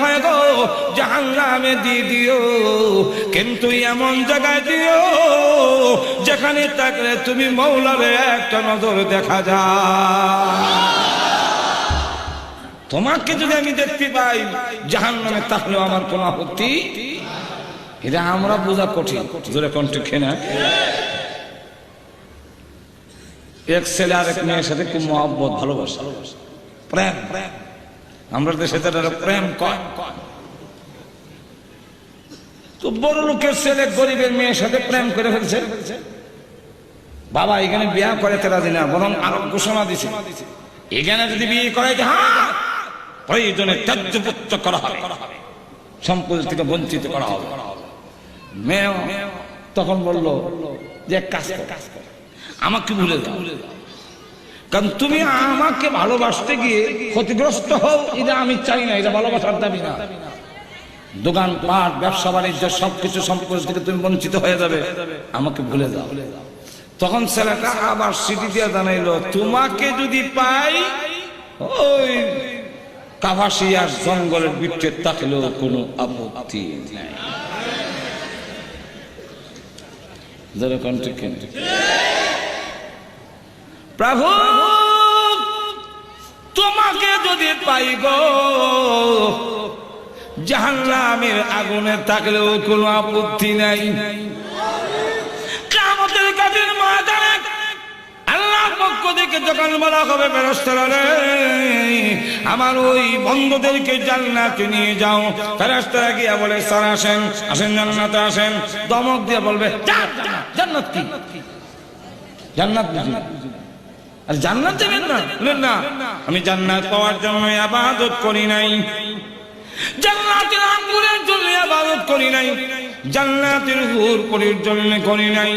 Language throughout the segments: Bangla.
হয় গো জাহান নামে দিয়ে কিন্তু এমন জায়গায় দিও, যেখানে থাকলে তুমি মৌলারে একটা নজর দেখা যায়। তোমাকে যদি আমি দেখতে পাই জাহান নামে থাকলেও আমার কোনো আপত্তি? এটা আমরা বোঝা কঠিন। জোরে কণ্ঠ খেনা এক ছেলে আর এক মেয়ের সাথে খুব মহব্বত, ভালোবাসা। প্রেম প্রেম। আমরা দেশে তারা প্রেম কয়। তো বড় লোকের ছেলে গরিবের মেয়ের সাথে প্রেম করে ফেলছে। বাবা এখানে বিয়া করে তেরা দিনা বরং আরও ঘোষণা দিছে। এখানে যদি বিয়ে করাইতে হ্যাঁ প্রয়োজনে ত্যায্যপুত্র করা হবে। সম্পত্তি থেকে বঞ্চিত করা হবে। মেয়ে তখন বলল যে কাজ কর, আমাকে ভুলে দাও কারণ তুমি আমাকে ভালোবাসতে গিয়ে ক্ষতিগ্রস্ত হও, এটা আমি চাই না, এটা ভালোবাসার দাবি না। দোকান পাট ব্যবসা, বাণিজ্য, সবকিছু সম্পর্ক থেকে তুমি বঞ্চিত হয়ে যাবে। আমাকে ভুলে দাও তখন ছেলেটা আবার সিটি দিয়ে জানাইলো, তোমাকে যদি পাই, ওই কাভাসিয়ার জঙ্গলের বিটে থাকলেও কোনো আপত্তি নাই। যারা কন্ট্রিক প্রভু তোমাকে যদি পাইব জাহান্নামের আগুনে থাকলেও কোনো আপত্তি নাই। কামতের কাজের ময়দানে আল্লাহর পক্ষ থেকে যখন বলা হবে ফেরস্তারা আমার ওই বন্ধুদেরকে জান্নাতে নিয়ে যাও। ফেরস্তারা গিয়া বলে স্যার আসেন আসেন জান্নাতে আসেন। দমক দিয়ে বলবে "যা, যা, জান্নাত কি? জান্নাত বুঝি আর জান্নাত দেবেন না। বললেন, না, আমি জান্নাত পাওয়ার জন্য আবাদত করি নাই। জান্নাতের আঙ্গুরের জন্য আবাদত করি নাই। জান্নাতের হুর পরির জন্য করি নাই।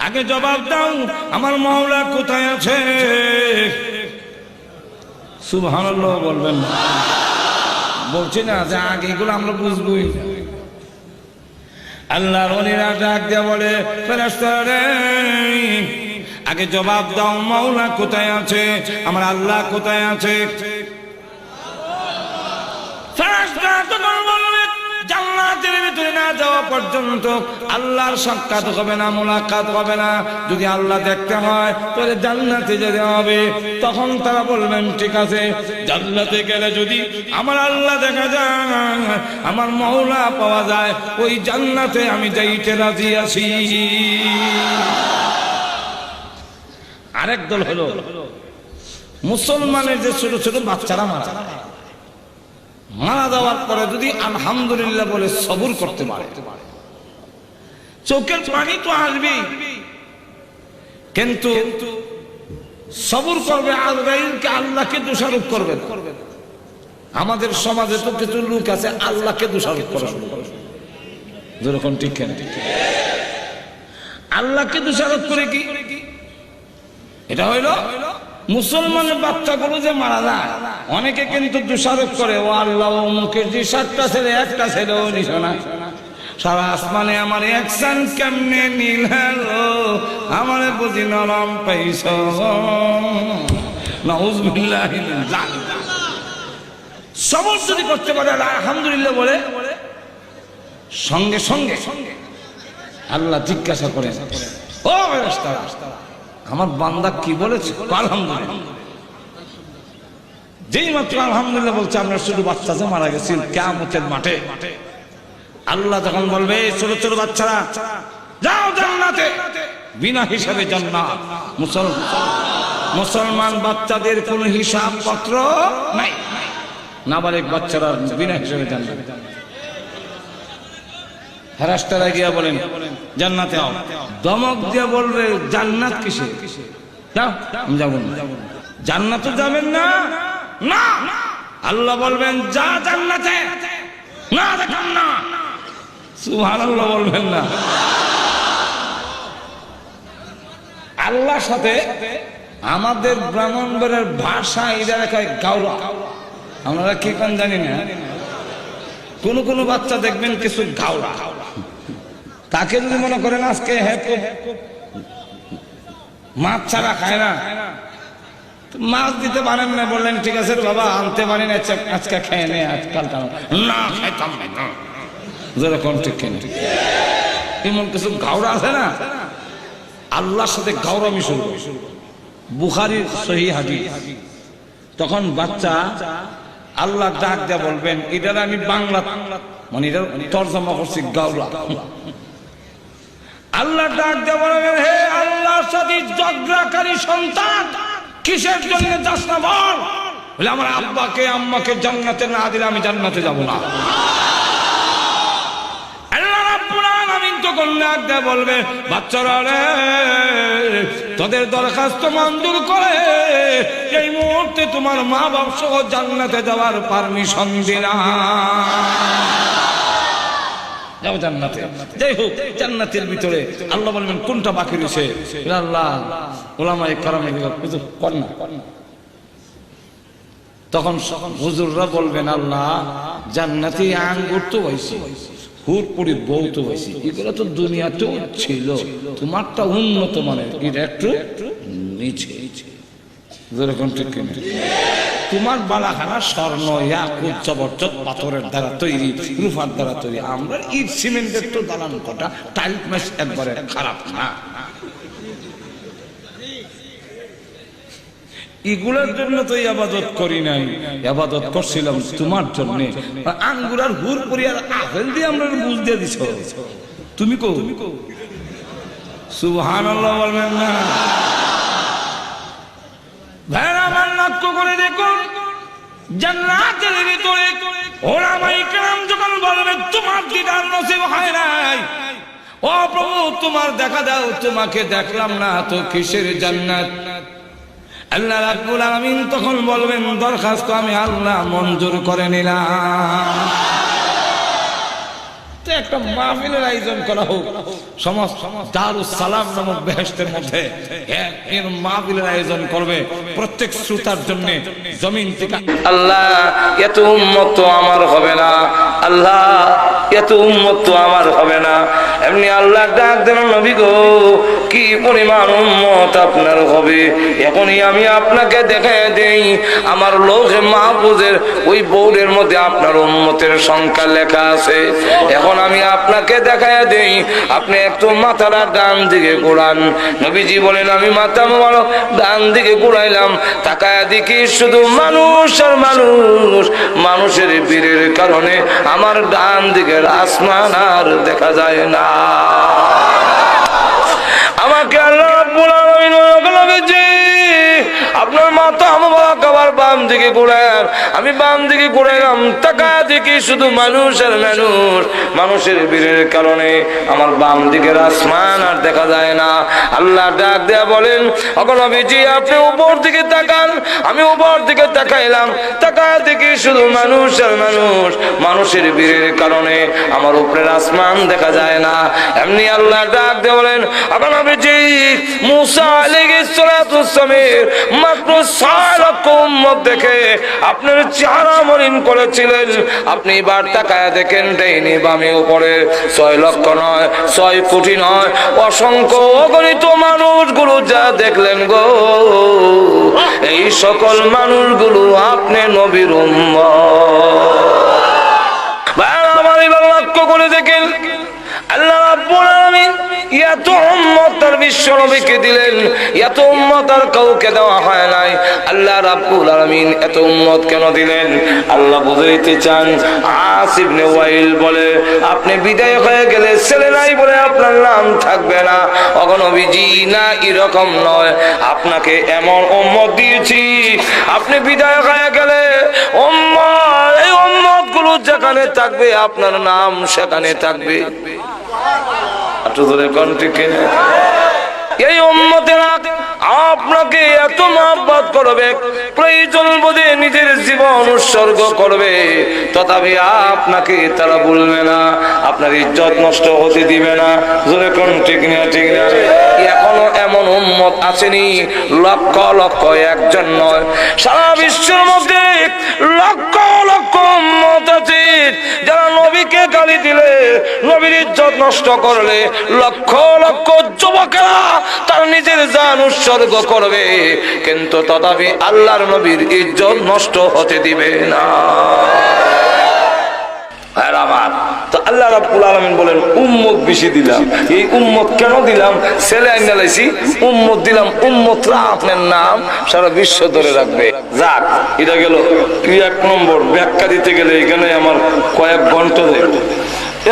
আগে জবাব দাও, আমার মহলা কোথায় আছে? সুবহানাল্লাহ বলবেন। বলছি না, যে আগে এগুলো আমরা বুঝবই। আল্লাহর অলিরা ডাক দিয়ে বলে ফেরেশতা রে আগে জবাব দাও, মাওলা কোথায় আছে? আমার আল্লাহ কোথায় আছে? জান্নাতের আল্লাহর সাক্ষাৎ হবে না, মোলাকাত হবে না। যদি আল্লাহ দেখতে হয়, তাহলে জান্নাতে যেতে হবে। তখন তারা বলবেন, ঠিক আছে, জান্নাতে গেলে যদি আমার আল্লাহ দেখা যায়, আমার মৌলা পাওয়া যায়, ওই জান্নাতে আমি যাইতে রাজি আছি। আরেক দল হলো মুসলমানের যে ছোট ছোট বাচ্চারা মারা মারা যাওয়ার পরে যদি আলহামদুলিল্লাহ বলে সবুর করতে পারে। চোখের পানি তো আসবে কিন্তু সবুর করবে আলরাইলকে আল্লাহকে দোষারোপ করবে। আমাদের সমাজে তো কিছু লোক আছে আল্লাহকে দোষারোপ করে যেরকম ঠিক কেন? আল্লাহকে দোষারোপ করে কি? এটা হইল মুসলমানের বাচ্চাগুলো যে মারা যায়। অনেকে কিন্তু দোষারোপ করে ও আল্লাহ মুখের যে সাতটা ছেলে একটা ছেলে ও নিশোনা সারা আসমানে আমার একসান কেমনে নীল আমার বুঝি নরম পাইছ। নাউজুবিল্লাহ সবর যদি করতে পারে আলহামদুলিল্লাহ বলে সঙ্গে সঙ্গে সঙ্গে আল্লাহ জিজ্ঞাসা করে ও ফেরেশতারা, আমার বান্দা কি বলেছে? আলহামদুলিল্লাহ। যেই মাত্র আলহামদুলিল্লাহ বলছে আপনার শুধু বাচ্চা যে মারা গেছিল কেমতের মাঠে। আল্লাহ যখন বলবে, "এই ছোট ছোট বাচ্চারা, যাও জান্নাতে। বিনা হিসাবে জান্নাত। মুসলমান মুসলমান বাচ্চাদের কোনো হিসাব পত্র নাই। নাবালিক বাচ্চারা বিনা হিসাবে জান্নাত। হেরাস্তারা গিয়া বলেন, জান্নাতে আও। দমক দিয়া বলবে, জান্নাত কিসে? যাও, আমি যাব না। জান্নাতে যাবেন না? না। আল্লাহ বলবেন, যা জান্নাতে, না দেখান না। সুবহানাল্লাহ বলবেন না। আল্লাহর সাথে আমাদের ব্রাহ্মণবাড়ের ভাষা এরা রেখায় গাওরা। আমরা কি কোন জানি না? কোন কোন বাচ্চা দেখবেন কিছু গাওরা। তাকে যদি মনে করেন আজকে হ্যাঁ মাছ ছাড়া খায় না মাছ দিতে পারেন না, বললেন, ঠিক আছে বাবা, আনতে পারি না, আজকে- খেয়ে নে, আজকাল না খাইতাম যেরকম ঠিক কেন। এমন কিছু গাওরা আছে না? আল্লাহর সাথে গাওরা মিশুর বুখারির সহি হাদিস। তখন বাচ্চা আল্লাহ ডাক দিয়ে বলবেন এটার আমি বাংলা মানে এটা তর্জমা করছি, গাওলা। আল্লাহ ডাক দিয়ে বলবেন হে আল্লাহর সাথে জগ্রাকারী সন্তান, কিসের জন্য যাস না বল? বলে, আমার আব্বাকে, আম্মাকে জান্নাতে না দিলে আমি জান্নাতে যাব না। বলবে, বাচ্চারা রে, তোদের দরখাস্ত মঞ্জুর করে এই মুহূর্তে তোমার মা বাপ সহ জান্নাতে যাওয়ার পারমিশন দিলাম। যাও জান্নাতে। যাই হোক, জান্নাতের ভিতরে আল্লাহ বলবেন, কোনটা বাকি রয়েছে? ওলামাই কারামে কর না। তখন হুজুররা বলবেন, আল্লাহ, জান্নাতি আঙ্গুর তো হয়েছে হুরপুরি বউ তো হয়েছে এগুলো তো দুনিয়াতেও ছিল, তোমারটা উন্নত মানের এটা একটু নিচে। যেরকম ঠিক কিনা? তোমার বালাখানা স্বর্ণ ইয়াকুত জবরদস্ত পাথরের দ্বারা তৈরি রূপার দ্বারা তৈরি। আমরা ইট সিমেন্টের তো দালান কটা টাইল মেস একবারে খারাপ না। এগুলোর জন্য তো আবাদত করি নাই। আবাদত করছিলাম তোমার জন্য। আঙ্গুর আর হুর করি আর আপেল দিয়ে আমরা বুঝ দিয়ে দিছ। তুমি কো? সুবহান বলবেন না ভেড়া আমার লক্ষ্য করে দেখুন। জান্নাতের ভিতরে ওলামাই কেরাম যখন বলবে, তোমার দিদার নসিব হয় নাই। ও প্রভু, তোমার দেখা দাও, তোমাকে দেখলাম না তো কিসের জান্নাত? আল্লাহ রাব্বুল আলামিন তখন বলবেন, দরখাস্ত আমি আল্লাহ মঞ্জুর করে নিলাম। একটা মাহফিলের আয়োজন করা হোক। সমস্ত দারুস সালাম নামক বেহেস্তের মধ্যে এর মাহফিলের আয়োজন করবে প্রত্যেক শ্রোতার জন্য জমিন থেকে আল্লাহ, এত উন্মত আমার হবে না। আল্লাহ এত উম্মত তো আমার হবে না। এমনি আল্লাহ ডাক দেন, নবী গো, কি পরিমাণ উম্মত আপনার হবে? এখনই আমি আপনাকে দেখে দেই, আমার লোহে মাহফুজের ওই বৌরের মধ্যে আপনার উম্মতের সংখ্যা লেখা আছে। এখন আমি আপনাকে দেখায় দেই, আপনি একটু মাথাটা ডান দিকে ঘোরান। নবীজি বলেন, আমি মাথা মারো ডান দিকে ঘুরাইলাম, তাকায় দেখি শুধু মানুষ আর মানুষ। মানুষের বীরের কারণে আমার ডান দিকের আসমান আর দেখা যায় না। আমাকে আল্লাহ আপনার মাথা বাম দিকে ঘুরান আমি বাম দিকে ঘুরাইলাম টাকা দেখি শুধু মানুষ আর মানুষ। মানুষের বীরের কারণে আমার বাম দিকের আসমান আর দেখা যায় না। আল্লাহ ডাক দেয়া বলেন এখন আমি জি আপনি উপর দিকে তাকান। আমি উপর দিকে তাকাইলাম। টাকা দেখি শুধু মানুষ আর মানুষ। মানুষের বীরের কারণে আমার উপরের আসমান দেখা যায় না। এমনি আল্লাহ ডাক দিয়ে বলেন এখন আমি জি মুসা সালাতু সালামের মাত্র ছয় লক্ষ উম্মত দেখে আপনার চেহারা মলিন করেছিলেন, আপনি এবার তাকায় দেখেন দেয়নি বামে উপরে। ছয় লক্ষ নয়, ছয় কোটি নয়, অসংখ্য অগণিত মানুষগুলো যা দেখলেন গো। এই সকল মানুষ মানুষগুলো আপনি নবীর আমার এবার লক্ষ্য করে দেখেন, আল্লাহ রাব্বুল আলামিন এত উম্মত তার বিশ্ব নবীকে দিলেন, এত উম্মত আর কাউকে দেওয়া হয় নাই। আল্লাহ রাব্বুল আলামিন এত উম্মত কেন দিলেন? আল্লাহ বুঝাইতে চান। আসিব নে ওয়াইল বলে, আপনি বিদায় হয়ে গেলে ছেলে নাই বলে আপনার নাম থাকবে না। অগনবীজি না এরকম নয়। আপনাকে এমন উম্মত দিয়েছি। আপনি বিদায় হয়ে গেলে উম্মত, এই উম্মতগুলো যেখানে থাকবে, আপনার নাম সেখানে থাকবে। আপনাকে এত মহব্বত করবে, প্রয়োজন বোধে নিজের জীবন উৎসর্গ করবে। তথাপি আপনাকে তারা বলবে না, আপনার ইজ্জত নষ্ট হতে দিবে না। জোরে কোন, ঠিক না ঠিক না। উম্মত আসেনি, লক্ষ লক্ষ একজন নয়। সারা বিশ্বের মধ্যে লক্ষ লক্ষ উম্মত আছে, যারা নবীকে গালি দিলে, নবীর ইজ্জত নষ্ট করলে, লক্ষ লক্ষ যুবকেরা তার নিজের জান উৎসর্গ করবে, কিন্তু তথাপি আল্লাহর নবীর ইজ্জত নষ্ট হতে দিবে না। তো আল্লাহ রাবুল বলেন দিলাম। এই কেন দিলাম? দিলাম আপনার নাম সারা বিশ্ব ধরে রাখবে। যাক, এটা এক নম্বর ব্যাখ্যা দিতে গেলে এখানে আমার কয়েক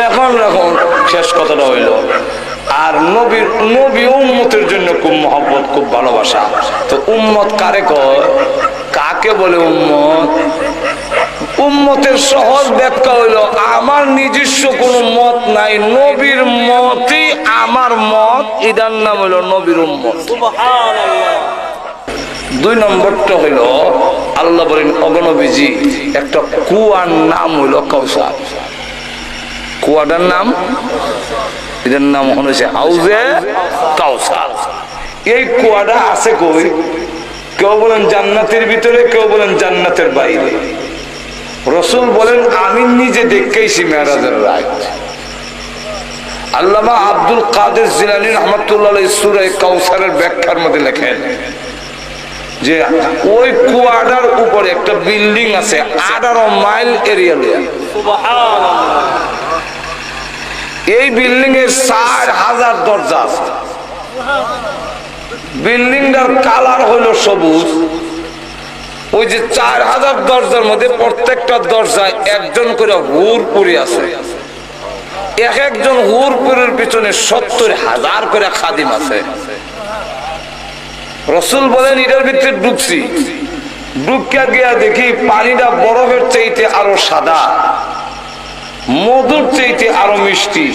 এখন রাখুন শেষ কথাটা হইল আর নবীর, নবী উম্মতের জন্য খুব মহব্বত, খুব ভালোবাসা। তো উম্মত কারে কয়? কাকে বলে উম্মত? উম্মতের সহজ ব্যাখ্যা হইল, আমার নিজস্ব কোনো মত নাই, নবীর মতই আমার মত, এটার নাম হইল নবীর উম্মত। দুই নম্বরটা হইল, আল্লাহ বলেন অগণবীজি একটা কুয়ার নাম হইল কৌসার কুয়াটার নাম? এটার নাম হয়েছে হাউজে কাউসার। এই কুয়াটা আছে কই? কেউ বলেন জান্নাতের ভিতরে, কেউ বলেন জান্নাতের বাইরে। রসুল বলেন, আমি নিজে দেখেছি মেয়ারাজের রাত আল্লামা আব্দুল কাদের জিলানি রহমতুল্লাহ সুরাই কাউসারের ব্যাখ্যার মধ্যে লেখেন যে, ওই কুয়াডার উপরে একটা বিল্ডিং আছে, আঠারো মাইল এরিয়া এই বিল্ডিং এর চার হাজার দরজা আছে। বিল্ডিংটার কালার হলো সবুজ। ওই যে চার হাজার দরজার মধ্যে প্রত্যেকটা দরজায় একজন করে হুর পুরি আছে। এক একজন হুর পুরের পিছনে সত্তর হাজার করে খাদিম আছে। রসুল বলেন, এটার ভিতরে ঢুকছি ঢুকিয়া গিয়া দেখি পানিটা বরফের চাইতে আরও সাদা। মধুর চাইতে আরও মিষ্টি।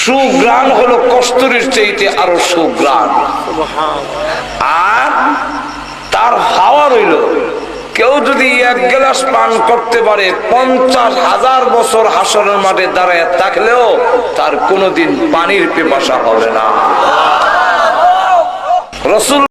সুগ্রাণ হলো কস্তুরীর চাইতে আরও সুগ্রাণ। আর তার হাওয়া রইল, কেউ যদি এক গ্লাস পান করতে পারে, পঞ্চাশ হাজার বছর হাসরের মাঠে দাঁড়ায় থাকলেও তার কোনোদিন পানির পেপাসা হবে না। রসুল